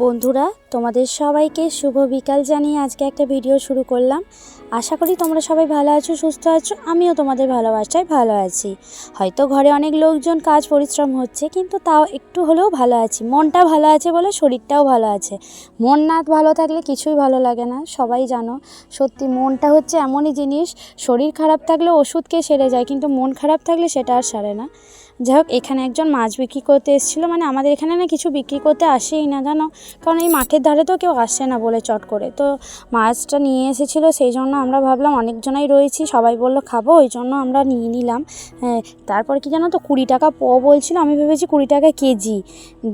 বন্ধুরা তোমাদের সবাইকে শুভ বিকাল জানিয়ে আজকে একটা ভিডিও শুরু করলাম। আশা করি তোমরা সবাই ভালো আছো, সুস্থ আছো। আমিও তোমাদের ভালোবাসায় ভালো আছি। হয়তো ঘরে অনেক লোকজন কাজ, পরিশ্রম হচ্ছে, কিন্তু তাও একটু হলেও ভালো আছি। মনটা ভালো আছে বলে শরীরটাও ভালো আছে। মন না ভালো থাকলে কিছুই ভালো লাগে না, সবাই জানো। সত্যি, মনটা হচ্ছে এমনই জিনিস, শরীর খারাপ থাকলে ওষুধকে সেরে যায়, কিন্তু মন খারাপ থাকলে সেটা আর সারে না। যাই হোক, এখানে একজন মাছ বিক্রি করতে এসেছিল মানে আমাদের এখানে না কিছু বিক্রি করতে আসেই না, জানো? কারণ এই মাঠের ধারে তো কেউ আসে না বলে চট করে। তো মাছটা নিয়ে এসেছিল, সেই জন্য আমরা ভাবলাম অনেকজনাই রয়েছি, সবাই বলল খাব, ওই জন্য আমরা নিয়ে নিলাম। হ্যাঁ তারপর কি জানো তো, কুড়ি টাকা প বলছিল, আমি ভেবেছি কুড়ি টাকা কেজি।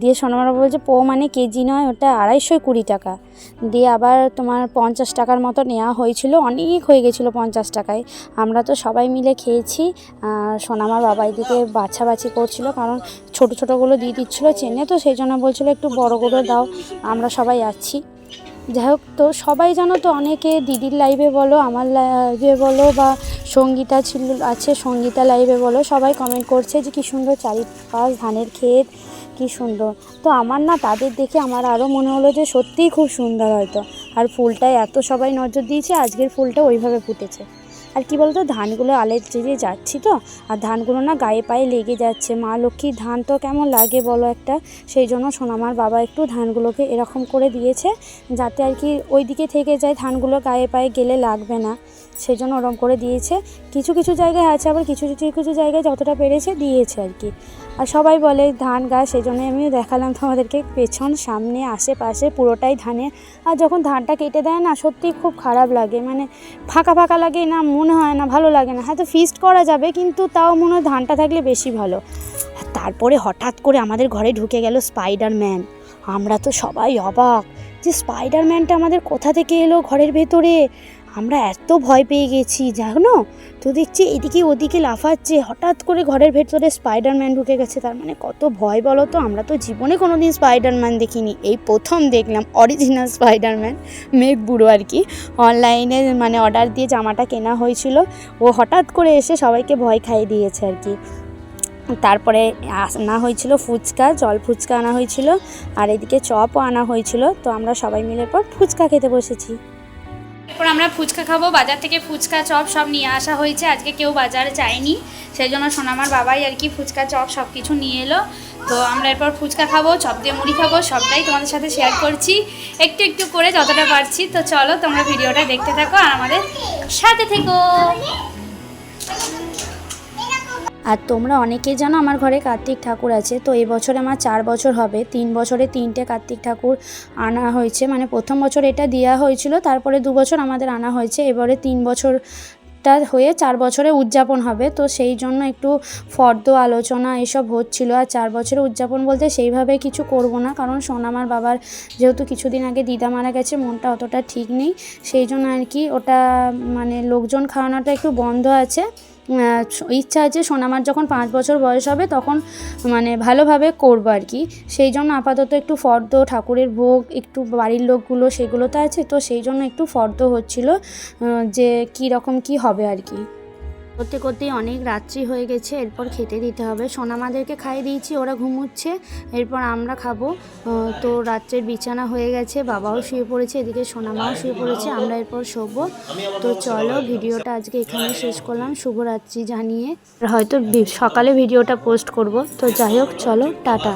দিয়ে সোনামারা বলছে, প মানে কেজি নয়, ওটা আড়াইশোই কুড়ি টাকা। দিয়ে আবার তোমার পঞ্চাশ টাকার মতো নেওয়া হয়েছিল, অনেক হয়ে গেছিল পঞ্চাশ টাকায়। আমরা তো সবাই মিলে খেয়েছি সোনামার বাবা এদিকে বাছাবাছি করছিল, কারণ ছোট ছোটোগুলো দিয়ে দিচ্ছিল চেনে, তো সেই জন্য বলছিলো একটু বড়গুলো দাও, আমরা সবাই আছি যাই হোক, তো সবাই জানো তো অনেকে দিদির লাইভে বলো, আমার লাইভে বলো বা সঙ্গীতা ছিল, আছে সঙ্গীতা লাইভে বলো, সবাই কমেন্ট করছে যে কী সুন্দর চারিপাশ ধানের ক্ষেত, কী সুন্দর। তো আমার না তাদের দেখে আমার আরও মনে হলো যে সত্যিই খুব সুন্দর হয়তো। আর ফুলটায় এত সবাই নজর দিয়েছে, আজকের ফুলটা ওইভাবে ফুটেছে। আর কি বলতো, ধানগুলো আলের দিয়ে যাচ্ছি তো, আর ধানগুলো না গায়ে পায়ে লেগে যাচ্ছে। মা লক্ষ্মীর ধান তো কেমন লাগে বলো একটা? সেই জন্য সোনামার বাবা একটু ধানগুলোকে এরকম করে দিয়েছে, যাতে আর কি ওই দিকে থেকে যায় ধানগুলো গায়ে পায়ে গেলে লাগবে না। সেই জন্য ওরম করে দিয়েছে। কিছু কিছু জায়গায় আছে, আবার কিছু কিছু কিছু জায়গায় যতটা পেরেছে দিয়েছে আর কি। আর সবাই বলে ধান গাছ সেই জন্য আমি দেখালাম তোমাদেরকে, পেছন সামনে আশেপাশে পুরোটাই ধানে। আর যখন ধানটা কেটে দেয় না, সত্যিই খুব খারাপ লাগে। মানে ফাঁকা ফাঁকা লাগে না, মনে হয় না, ভালো লাগে না। হয়তো ফিস্ট করা যাবে, কিন্তু তাও মনে হয় ধানটা থাকলে বেশি ভালো। তারপরে হঠাৎ করে আমাদের ঘরে ঢুকে গেল স্পাইডারম্যান আমরা তো সবাই অবাক যে স্পাইডারম্যানটা আমাদের কোথা থেকে এলো ঘরের ভেতরে? আমরা এত ভয় পেয়ে গেছি, জানো? তো দেখছি এদিকে ওদিকে লাফাচ্ছে, হঠাৎ করে ঘরের ভেতরে স্পাইডারম্যান ঢুকে গেছে। তার মানে কত ভয় বলো তো? আমরা তো জীবনে কোনো দিন স্পাইডারম্যান দেখিনি। এই প্রথম দেখলাম অরিজিনাল স্পাইডারম্যান মেঘ বুড়ো আর কি। অনলাইনে মানে অর্ডার দিয়ে জামাটা কেনা হয়েছিল। ও হঠাৎ করে এসে সবাইকে ভয় খাইয়ে দিয়েছে আর কি। তারপরে আনা হয়েছিল ফুচকা, জল ফুচকা আনা হয়েছিল। আর এদিকে চপও আনা হয়েছিল। তো আমরা সবাই মিলে পর ফুচকা খেতে বসেছি। এরপর আমরা ফুচকা খাব, বাজার থেকে ফুচকা, চপ সব নিয়ে আসা হয়েছে, আজকে কেউ বাজারে যায়নি সেই জন্য সোনামার বাবাই আর কি ফুচকা, চপ সব কিছু নিয়ে এলো। তো আমরা এরপর ফুচকা খাব, চপ দিয়ে মুড়ি খাব, সবটাই তোমাদের সাথে শেয়ার করছি। একটু একটু করে যতটা পারছি, তো চলো তোমরা ভিডিওটা দেখতে থাকো আর আমাদের সাথে থেকো। আর তোমরা অনেকেই জানো আমার ঘরে কার্তিক ঠাকুর আছে। তো এবছর আমার চার বছর হবে। তিন বছরে তিনটে কার্তিক ঠাকুর আনা হয়েছে। মানে প্রথম বছর এটা দেওয়া হয়েছিল, তারপরে দু বছর আমাদের আনা হয়েছে। এবারে তিন বছর টা হয়ে চার বছরে উদযাপন হবে। তো সেই জন্য একটু ফর্দ আলোচনা এসব হচ্ছিল। আর চার বছরে উদযাপন বলতে সেইভাবে কিছু করব না। কারণ সোনামার বাবার যেহেতু কিছুদিন আগে দিদা মারা গেছে, মনটা অতটা ঠিক নেই। সেই জন্য আর কি ওটা মানে লোকজন খাওয়ানোটা একটু বন্ধ আছে। ইচ্ছা আছে সোনামার যখন পাঁচ বছর বয়স হবে তখন মানে ভালোভাবে করব আর কি। সেই জন্য আপাতত একটু ফর্দ, ঠাকুরের ভোগ, একটু বাড়ির লোকগুলো সেগুলো তো আছে, তো সেই জন্য একটু ফর্দ হচ্ছিল যে কী রকম কি হবে আর কি। করতে করতেই অনেক রাত্রি হয়ে গেছে, এরপর খেতে দিতে হবে। সোনামাদেরকে খাইয়ে দিয়েছি, ওরা ঘুমোচ্ছে, এরপর আমরা খাব। তো রাত্রের বিছানা হয়ে গেছে, বাবাও শুয়ে পড়েছে, এদিকে সোনামাও শুয়ে পড়েছে, আমরা এরপর শোবো। তো চলো, ভিডিওটা আজকে এখানে শেষ করলাম। শুভরাত্রি জানিয়ে। হয়তো সকালে ভিডিওটা পোস্ট করব। তো যাই হোক, চলো, টাটা।